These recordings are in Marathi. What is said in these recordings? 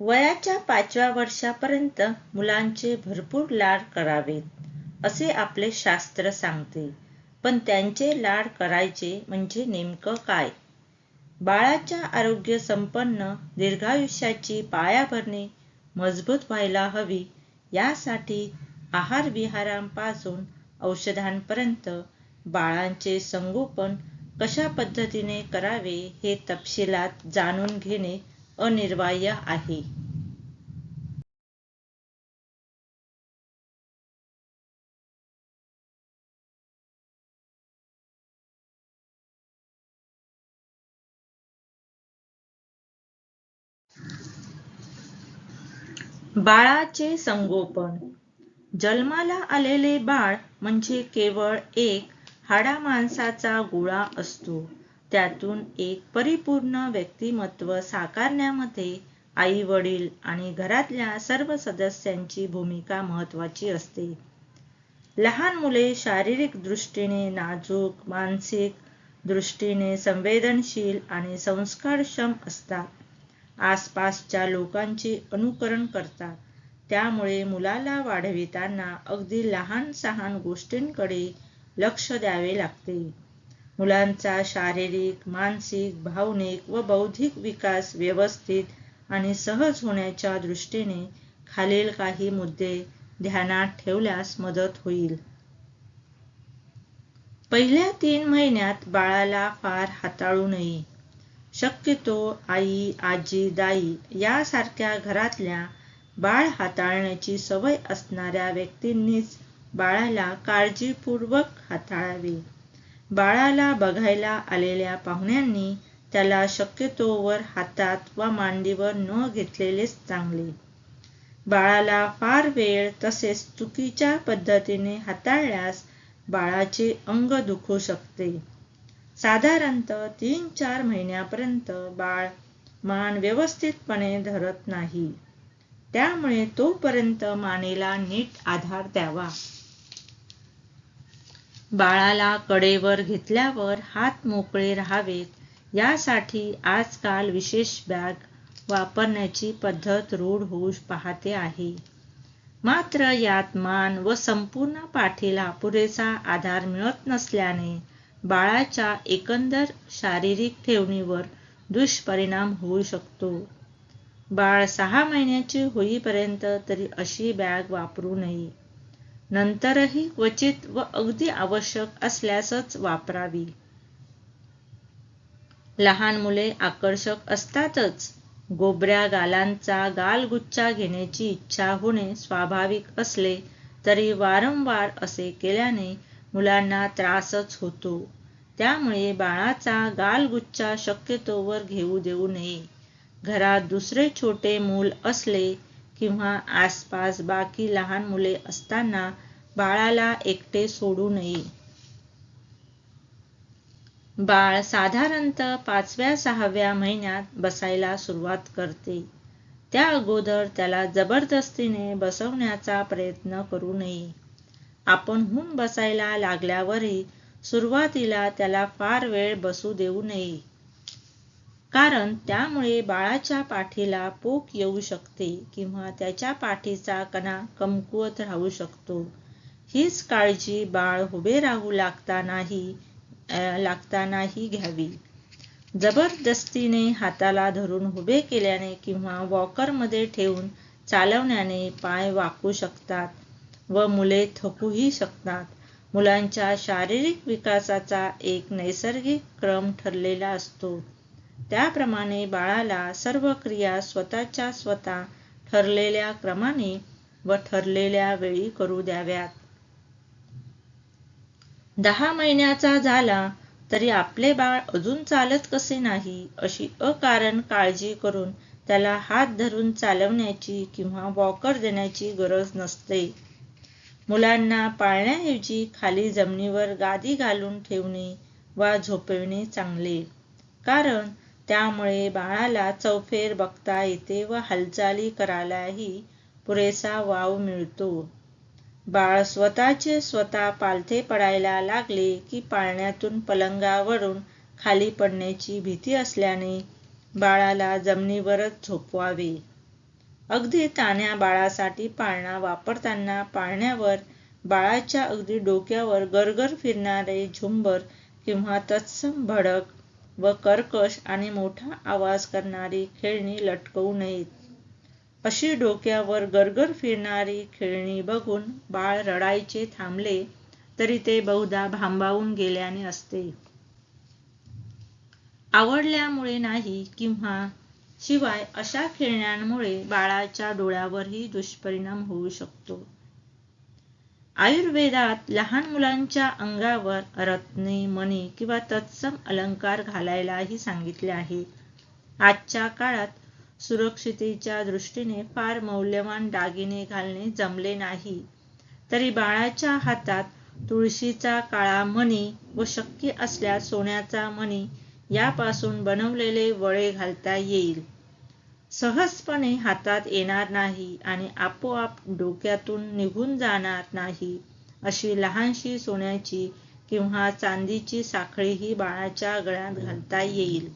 वयाच्या पाचव्या वर्षापर्यंत मुलांचे भरपूर लाड करावेत असे आपले शास्त्र सांगते. पण त्यांचे लाड करायचे म्हणजे नेमकं काय? बाळाच्या आरोग्य संपन्न दीर्घायुष्याची पायाभरणी मजबूत व्हायला हवी यासाठी आहार विहारांपासून औषधांपर्यंत बाळांचे संगोपन कशा पद्धतीने करावे हे तपशिलात जाणून घेणे अनिर्वाय आहे. बाळाचे संगोपन. जन्माला आलेले बाळ म्हणजे केवळ एक हाडा माणसाचा गोळा असतो. त्यातून एक परिपूर्ण व्यक्तिमत्व साकारण्यामध्ये आई वडील आणि घरातल्या सर्व सदस्यांची भूमिका महत्वाची असते. लहान मुले शारीरिक दृष्टीने नाजूक मानसिक दृष्टीने संवेदनशील आणि संस्कारक्षम असतात. आसपासच्या लोकांचे अनुकरण करतात. त्यामुळे मुलाला वाढविताना अगदी लहान सहान गोष्टींकडे लक्ष द्यावे लागते. मुलांचा शारीरिक मानसिक भावनिक व बौद्धिक विकास व्यवस्थित आणि सहज होण्याच्या दृष्टीने खालील काही मुद्दे ध्यानात ठेवल्यास मदत होईल. पहिल्या तीन महिन्यात बाळाला फार हाताळू नये. शक्यतो आई आजी दाई यासारख्या घरातल्या बाळ हाताळण्याची सवय असणाऱ्या व्यक्तींनीच बाळाला काळजीपूर्वक हाताळावे. बाळाला बघायला आलेल्या पाहुण्यांनी त्याला शक्यतोवर हातात वा मांडीवर न घेतलेलेच चांगले. बाळाला फार वेळ तसेच चुकीच्या पद्धतीने हाताळल्यास बाळाचे अंग दुखू शकते. साधारणतः तीन चार महिन्यापर्यंत बाळ मान व्यवस्थितपणे धरत नाही. त्यामुळे तोपर्यंत मानेला नीट आधार द्यावा. बाळाला कडेवर घेतल्यावर हात मोकळे राहावेत. यासाठी आजकाल विशेष बॅग वापरण्याची पद्धत रूढ होऊ पाहते आहे. मात्र यात मान व संपूर्ण पाठीला पुरेसा आधार मिळत नसल्याने बाळाच्या एकंदर शारीरिक ठेवणीवर दुष्परिणाम होऊ शकतो. बाळ सहा महिन्याचे होईपर्यंत तरी अशी बॅग वापरू नये. नंतरही क्वचित व अगदी आवश्यक असल्यासच वापरावी. लहान मुले आकर्षक असतातच. गोबऱ्या गालांचा गालगुच्छा घेण्याची इच्छा होणे स्वाभाविक असले तरी वारंवार असे केल्याने मुलांना त्रासच होतो. त्यामुळे बाळाचा गालगुच्छा शक्यतोवर घेऊ देऊ नये. घरात दुसरे छोटे मूल असले किंवा आसपास बाकी लहान मुले असताना बाळाला एकटे सोडू नये. बाळ साधारणतः पाचव्या सहाव्या महिन्यात बसायला सुरुवात करते. त्या अगोदर त्याला जबरदस्तीने बसवण्याचा प्रयत्न करू नये. आपण हून बसायला लागल्यावरही सुरुवातीला त्याला फार वेळ बसू देऊ नये. कारण त्यामुळे बाळाच्या पाठीला पोक येऊ शकते किंवा त्याच्या पाठीचा कणा कमकुवत राहू शकतो. हीच काळजी बाळ उभे राहू लागतानाही लागतानाही घ्यावी. जबरदस्तीने हाताला धरून उभे केल्याने किंवा वॉकरमध्ये ठेवून चालवण्याने पाय वाकू शकतात व मुले थकूही शकतात. मुलांच्या शारीरिक विकासाचा एक नैसर्गिक क्रम ठरलेला असतो. त्याप्रमाणे बाळाला सर्व क्रिया स्वतःच्या स्वतः ठरलेल्या क्रमाने व ठरलेल्या वेळी करू द्याव्यात. दहा महिन्याचा झाला तरी आपले बाळ अजून चालत कसे नाही अशी अकारण काळजी करून त्याला हात धरून चालवण्याची किंवा वॉकर देण्याची गरज नसते. मुलांना पाळण्याऐवजी खाली जमिनीवर गादी घालून ठेवणे वा झोपविणे चांगले. कारण त्यामुळे बाळाला चौफेर बघता येते व हालचाली करायलाही पुरेसा वाव मिळतो. बाळ स्वतःचे स्वतः पालथे पडायला लागले की पाळण्यातून पलंगावरून खाली पडण्याची भीती असल्याने बाळाला जमिनीवरच झोपवावे. अगदी तान्या बाळासाठी पाळणा वापरताना पाळण्यावर बाळाच्या अगदी डोक्यावर गरगर फिरणारे झुंबर किंवा तत्सम भडक व कर्कश आणि मोठा आवाज करणारी खेळणी लटकवू नयेत. अशी डोक्यावर गरगर फिरणारी खेळणी बघून बाळ रडायचे थांबले तरी ते बहुधा भांबावून गेल्याने असते. आवडल्यामुळे नाही किंवा शिवाय अशा खेळण्यांमुळे बाळाच्या डोळ्यावरही दुष्परिणाम होऊ शकतो. आयुर्वेदात लहान मुलांच्या अंगावर रत्ने मणी किंवा तत्सम अलंकार घालायलाही सांगितले आहे. आजच्या काळात सुरक्षितेच्या दृष्टीने फार मौल्यवान दागिने घालणे जमले नाही. तरी बाळाच्या हातात तुळशीचा काळा मणी व शक्य असल्यास सोन्याचा मणी यापासून बनवलेले वळे घालता येईल. सहजपणे हातात येणार नाही आणि आपोआप डोक्यातून निघून जाणार नाही अशी लहानशी सोन्याची किंवा चांदीची साखळीही बाळाच्या गळ्यात घालता येईल.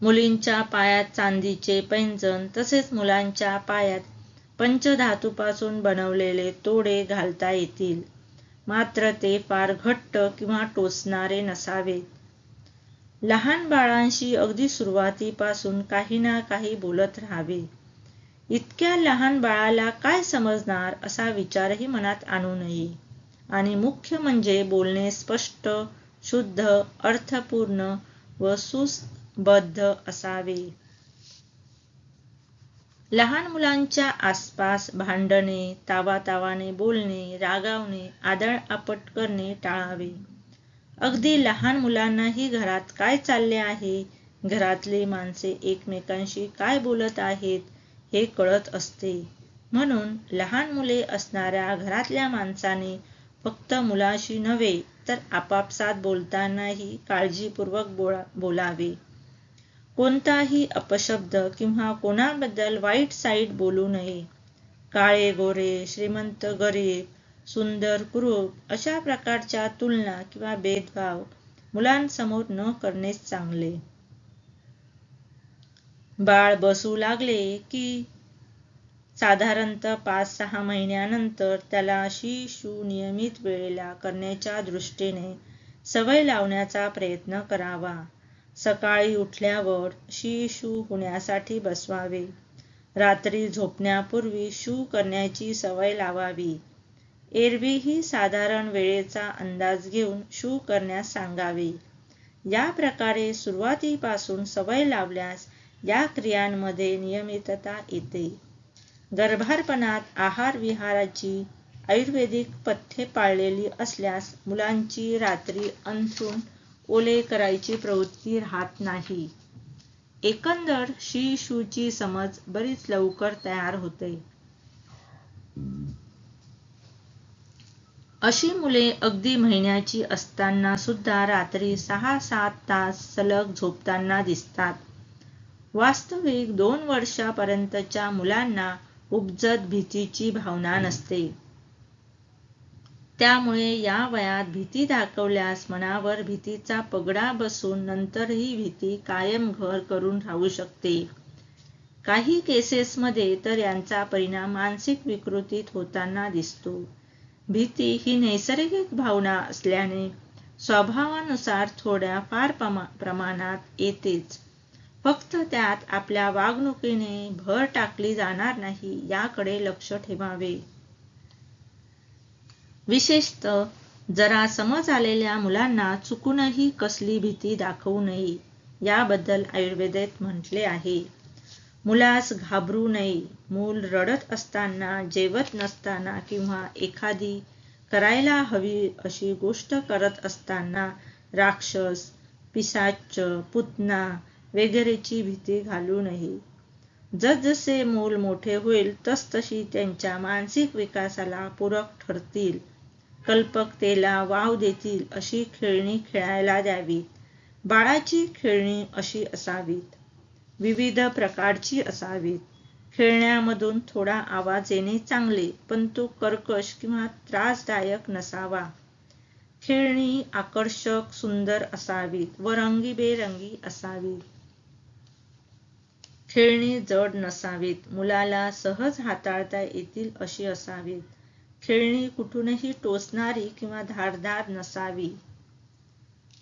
मुलींच्या पायात चांदीचे पैंजण तसेच मुलांच्या पायात पंचधातूपासून बनवलेले तोडे घालता येतील. मात्र ते फार घट्ट किंवा टोचणारे नसावेत. लहान बाळांशी अगदी सुरुवातीपासून काही ना काही बोलत राहावे. इतक्या लहान बाळाला काय समजणार असा विचारही मनात आणू नये. आणि मुख्य म्हणजे बोलणे स्पष्ट शुद्ध अर्थपूर्ण व सुबद्ध असावे. लहान मुलांच्या आसपास भांडणे तावातावाने बोलणे रागावणे आदळ आपट करणे टाळावे. अगदी लहान मुलांनाही घरात काय चालले आहे? घरातली माणसे एकमेकांशी काय बोलत आहेत हे कळत असते. म्हणून लहान मुले असणाऱ्या घरातल्या माणसाने फक्त मुलाशी नव्हे तर आपापसात बोलतानाही काळजीपूर्वक बोला बोलावे. कोणताही अपशब्द किंवा कोणाबद्दल वाईट साईट बोलू नये. काळे गोरे श्रीमंत गरीब सुंदर कुरूप अशा प्रकारच्या तुलना किंवा भेदभाव मुलांसमोर न करणेच चांगले. बाळ बसू लागले की साधारणतः पाच सहा महिन्यानंतर त्याला शिशु नियमित वेळेला करण्याच्या दृष्टीने सवय लावण्याचा प्रयत्न करावा. सकाळी उठल्यावर शी शू होण्यासाठी बसवावे. रात्री झोपण्यापूर्वी शू करण्याची सवय लावावी. एरवीही साधारण वेळेचा अंदाज घेऊन शू करण्यास सांगावे. या प्रकारे सुरुवातीपासून सवय लावल्यास या क्रियांमध्ये नियमितता येते. गर्भारपणात आहार विहाराची आयुर्वेदिक पथ्ये पाळलेली असल्यास मुलांची रात्री अंथरून ओले करायची प्रवृत्ती राहत नाही. एकंदर शी शूची समज बरीच लवकर तयार होते. अशी मुले अगदी महिन्याची असताना सुद्धा रात्री सहा सात तास सलग झोपताना दिसतात. वास्तविक दोन वर्षापर्यंतच्या मुलांना उपजत भीतीची भावना नसते. त्यामुळे या वयात भीती दाखवल्यास मनावर भीतीचा पगडा बसून नंतरही भीती कायम घर करून राहू शकते. काही केसेसमध्ये तर यांचा परिणाम मानसिक विकृतीत होताना दिसतो. भीती ही नैसर्गिक भावना असल्याने स्वभावानुसार थोड्या फार प्रमाणात येतेच. फक्त त्यात आपल्या वागणुकीने भर टाकली जाणार नाही याकडे लक्ष ठेवावे. विशेषतः जरा समज आलेल्या मुलांना चुकूनही कसली भीती दाखवू नये याबद्दल आयुर्वेदेत म्हटले आहे. मुलास घाबरू नये. मूल रडत असताना जेवत नसताना किंवा एखादी करायला हवी अशी गोष्ट करत असताना राक्षस पिसाच पुतना वगैरेची भीती घालू नये. जसजसे मूल मोठे होईल तसतशी त्यांच्या मानसिक विकासाला पूरक ठरतील. कल्पकतेला वाव देतील अशी खेळणी खेळायला द्यावीत. बाळाची खेळणी अशी असावीत. विविध प्रकारची असावीत खेळण्यामधून थोडा आवाज येणे चांगले पण तो कर्कश किंवा त्रासदायक नसावा. खेळणी आकर्षक सुंदर असावीत व रंगीबेरंगी असावीत खेळणी जड नसावीत मुलाला सहज हाताळता येतील अशी असावीत. खेळणी कुठूनही टोचणारी किंवा धारदार नसावी.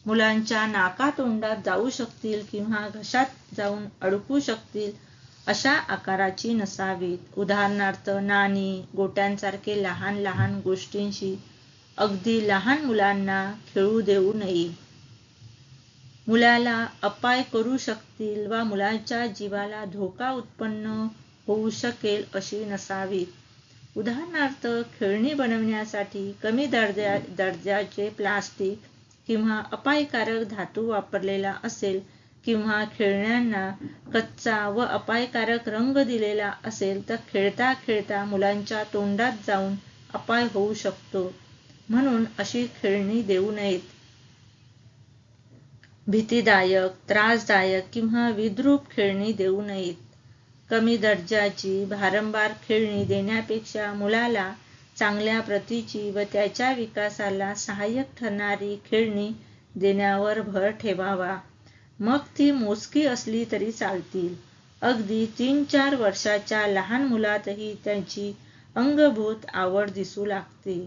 मुलांच्या नाकातोंडात जाऊ शकतील किंवा घशात जाऊन अडकू शकतील अशा आकाराची नसावीत. उदाहरणार्थ नाणी गोट्यांसारखे लहान लहान गोष्टींशी अगदी लहान मुलांना खेळू देऊ नये. मुलाला अपाय करू शकतील वा मुलाच्या जीवाला धोका उत्पन्न होऊ शकेल अशी नसावीत. उदाहरणार्थ खेळणी बनवण्यासाठी कमी दर्जा दर्जाचे प्लास्टिक किंवा अपायकारक धातू वापरलेला असेल किंवा खेळण्यांना कच्चा व अपायकारक रंग दिलेला असेल तर खेळता खेळता मुलांच्या तोंडात जाऊन अपाय होऊ शकतो. म्हणून अशी खेळणी देऊ नयेत. भीतीदायक त्रासदायक किंवा विद्रूप खेळणी देऊ नयेत. कमी दर्जाची भारंभार खेळणी देण्यापेक्षा मुलाला चांगल्या प्रतीची व त्याच्या विकासाला सहाय्यक ठरणारी खेळणी देण्यावर भर ठेवावा. मग ती मोजकी असली तरी चालतील. अगदी तीन चार वर्षाच्या लहान मुलातही त्यांची अंगभूत आवड दिसू लागते.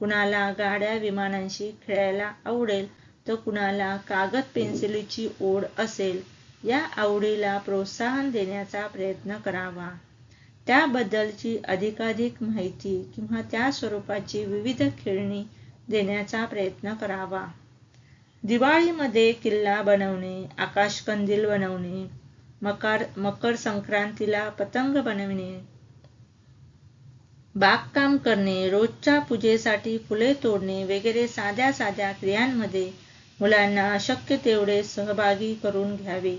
कुणाला गाड्या विमानांशी खेळायला आवडेल तर कुणाला कागद पेन्सिलीची ओढ असेल या आवडीला प्रोत्साहन देण्याचा प्रयत्न करावा. त्याबद्दलची अधिकाधिक माहिती किंवा त्या स्वरूपाची विविध खेळणी देण्याचा प्रयत्न करावा. दिवाळीमध्ये किल्ला बनवणे आकाशकंदील बनवणे मकर मकर संक्रांतीला पतंग बनवणे बागकाम करणे रोजच्या पूजेसाठी फुले तोडणे वगैरे साध्या साध्या क्रियांमध्ये मुलांना शक्य तेवढे सहभागी करून घ्यावे.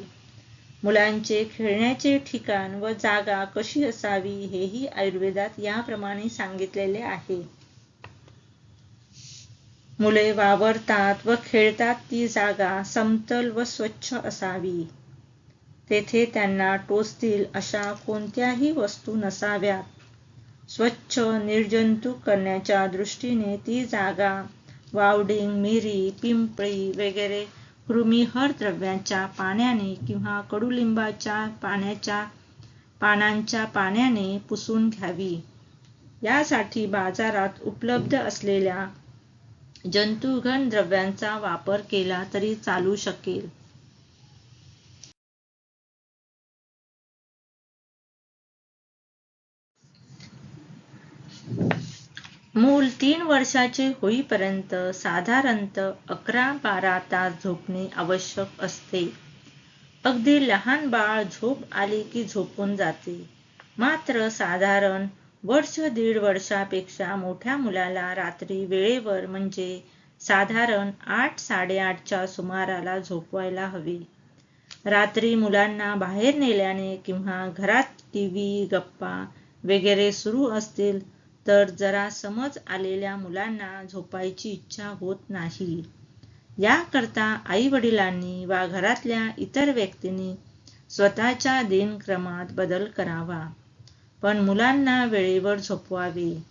मुलांचे खेळण्याचे ठिकाण व जागा कशी असावी हेही आयुर्वेदात याप्रमाणे सांगितलेले आहे. मुले वावरतात व खेळतात ती जागा समतल व स्वच्छ असावी. तेथे त्यांना टोचतील अशा कोणत्याही वस्तू नसाव्यात. स्वच्छ निर्जंतुक करण्याच्या दृष्टीने ती जागा वावडिंग मिरी पिंपळी वगैरे कृमिहर द्रव्यांच्या पाण्याने किंवा कडुलिंबाच्या पाण्याच्या पानांच्या पाण्याने पुसून घ्यावी. यासाठी बाजारात उपलब्ध असलेल्या जंतुघन द्रव्यांचा वापर केला तरी चालू शकेल. मूल तीन वर्षाचे होईपर्यंत साधारणत अकरा बारा तास झोपणे आवश्यक असते. अगदी लहान बाळ झोप आली की झोपून जाते. मात्र साधारण वर्ष दीड वर्षापेक्षा मोठ्या मुलाला रात्री वेळेवर म्हणजे साधारण आठ साडेआठच्या सुमाराला झोपवायला हवे. रात्री मुलांना बाहेर नेल्याने किंवा घरात टी व्ही गप्पा वगैरे सुरू असतील तर जरा समज आलेल्या मुलांना झोपायची इच्छा होत नाही. याकरता आई वडिलांनी वा घरातल्या इतर व्यक्तींनी स्वतःच्या दिनक्रमात बदल करावा. पण मुलांना वेळेवर झोपवावे.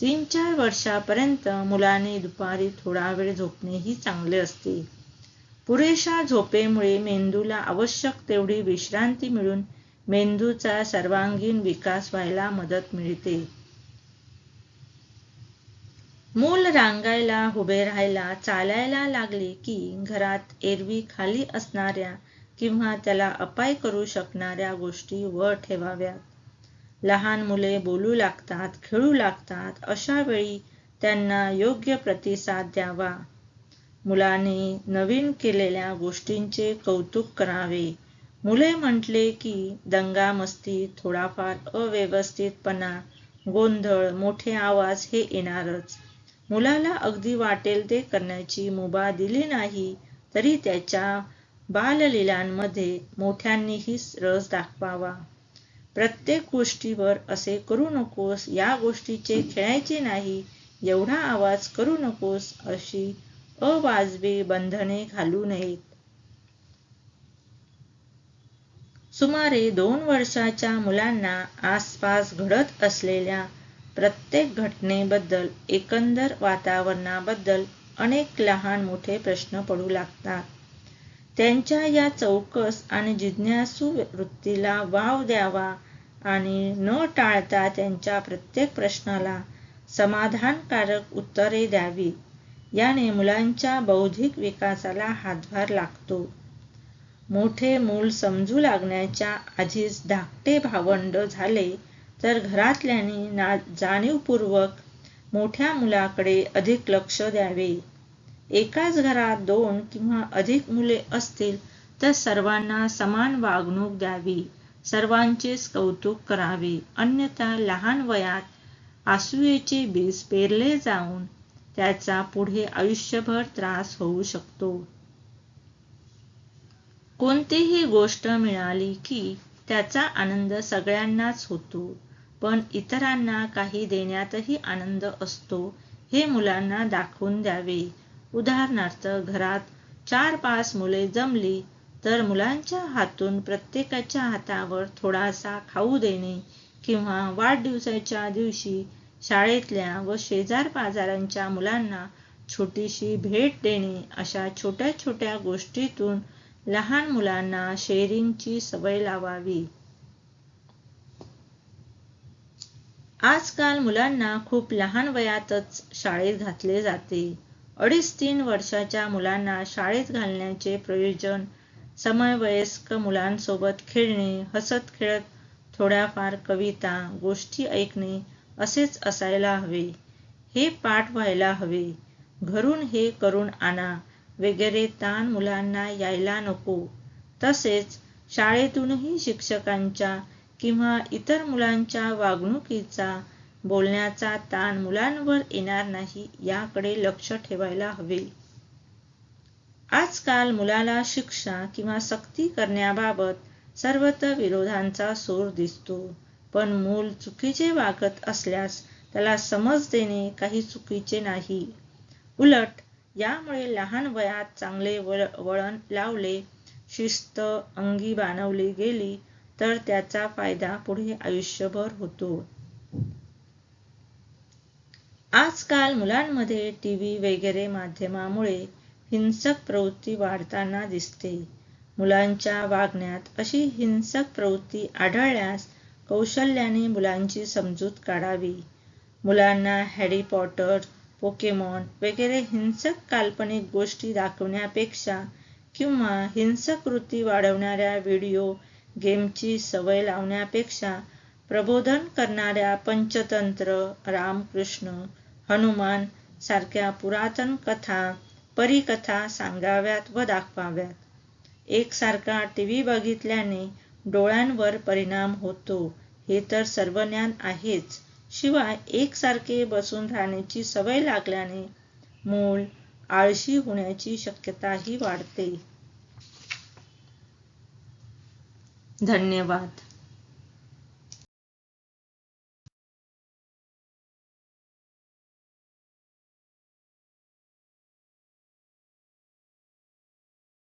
तीन चार वर्षापर्यंत मुलांनी दुपारी थोडा वेळ झोपणेही चांगले असते. पुरेशा झोपेमुळे मेंदूला आवश्यक तेवढी विश्रांती मिळून मेंदूचा सर्वांगीण विकास व्हायला मदत मिळते. मूल रांगायला उभे राहायला चालायला लागले की घरात एरवी खाली असणाऱ्या किंवा त्याला अपाय करू शकणाऱ्या गोष्टी वर ठेवाव्यात. लहान मुले बोलू लागतात खेळू लागतात अशा वेळी त्यांना योग्य प्रतिसाद द्यावा. मुलाने नवीन केलेल्या गोष्टींचे कौतुक करावे. मुले म्हटले की दंगा मस्ती थोडाफार अव्यवस्थितपणा गोंधळ मोठे आवाज हे येणारच. मुलाला अगदी वाटेल ते करण्याची मुभा दिली नाही तरी त्याच्या बाललीलांमध्ये मोठ्यांनीही रस दाखवावा. प्रत्येक गोष्टीवर असे करू नकोस या गोष्टीचे खेळायचे नाही एवढा आवाज करू नकोस अशी अवाजवी बंधने घालू नयेत. सुमारे दोन वर्षाच्या मुलांना आसपास घडत असलेल्या प्रत्येक घटनेबद्दल एकंदर वातावरणाबद्दल अनेक लहान मोठे प्रश्न पडू लागतात. त्यांच्या या चौकस आणि जिज्ञासू वृत्तीला वाव द्यावा आणि न टाळता त्यांच्या प्रत्येक प्रश्नाला समाधानकारक उत्तरे द्यावी याने मुलांच्या बौद्धिक विकासाला हातभार लागतो. मोठे मूल समजू लागण्याच्या आधीच धाकटे भावंड झाले तर घरातल्यांनी जाणीवपूर्वक मोठ्या मुलाकडे अधिक लक्ष द्यावे. एकाच घरात दोन किंवा अधिक मुले असतील तर सर्वांना समान वागणूक द्यावी. सर्वांचेच कौतुक करावे. अन्यथा लहान वयात आसुयेचे बीज पेरले जाऊन त्याचा पुढे आयुष्यभर त्रास होऊ शकतो. कोणतीही गोष्ट मिळाली की त्याचा आनंद सगळ्यांनाच होतो. पण इतरांना काही देण्यातही आनंद असतो हे मुलांना दाखवून द्यावे. उदाहरणार्थ घरात चार पाच मुले जमली तर मुलांच्या हातून प्रत्येकाच्या हातावर थोडासा खाऊ देणे किंवा वाढदिवसाच्या दिवशी शाळेतल्या व शेजार पाजारांच्या मुलांना छोटीशी भेट देणे अशा छोट्या छोट्या गोष्टीतून लहान मुलांना शेअरिंगची सवय लावावी. आजकाल मुलांना खूप लहान वयातच शाळेत घातले जाते. अडीच तीन वर्षाच्या मुलांना शाळेत घालण्याचे प्रयोजन समवयस्क मुलांसोबत खेळणे हसत खेळत थोड्याफार कविता गोष्टी ऐकणे असेच असायला हवे. हे पाठ व्हायला हवे. घरून हे करून आणा. वगैरे ताण मुलांना यायला नको. तसेच शाळेतूनही शिक्षकांच्या किंवा इतर मुलांच्या वागणुकीचा बोलण्याचा ताण मुलांवर येणार नाही याकडे लक्ष ठेवायला हवे. आजकाल मुलाला शिक्षा किंवा सक्ती करण्याबाबत सर्वत्र विरोधांचा सूर दिसतो पण मूल चुकीचे वागत असल्यास त्याला समज देणे काही चुकीचे नाही. उलट यामुळे लहान वयात चांगले वळण लावले शिस्त अंगी बाणवली गेली तर त्याचा फायदा पुढे आयुष्यभर होतो. आजकाल मुलांमध्ये टी व्ही वगैरे माध्यमामुळे हिंसक प्रवृत्ती वाढताना दिसते. मुलांच्या वागण्यात अशी हिंसक प्रवृत्ती आढळल्यास कौशल्याने मुलांची समजूत काढावी. मुलांना हॅरी पॉटर पोकेमॉन वगैरे हिंसक काल्पनिक गोष्टी दाखवण्यापेक्षा किंवा हिंसक कृती वाढवणाऱ्या व्हिडिओ गेमची सवय लावण्यापेक्षा प्रबोधन करणाऱ्या पंचतंत्र रामकृष्ण हनुमान सारख्या पुरातन कथा परिकथा सांगाव्यात व दाखवाव्यात. एकसारखा टीव्ही बघितल्याने डोळ्यांवर परिणाम होतो हे तर सर्वज्ञान आहेच. शिवाय एकसारखे बसून राहण्याची सवय लागल्याने मूल आळशी होण्याची शक्यताही वाढते. धन्यवाद.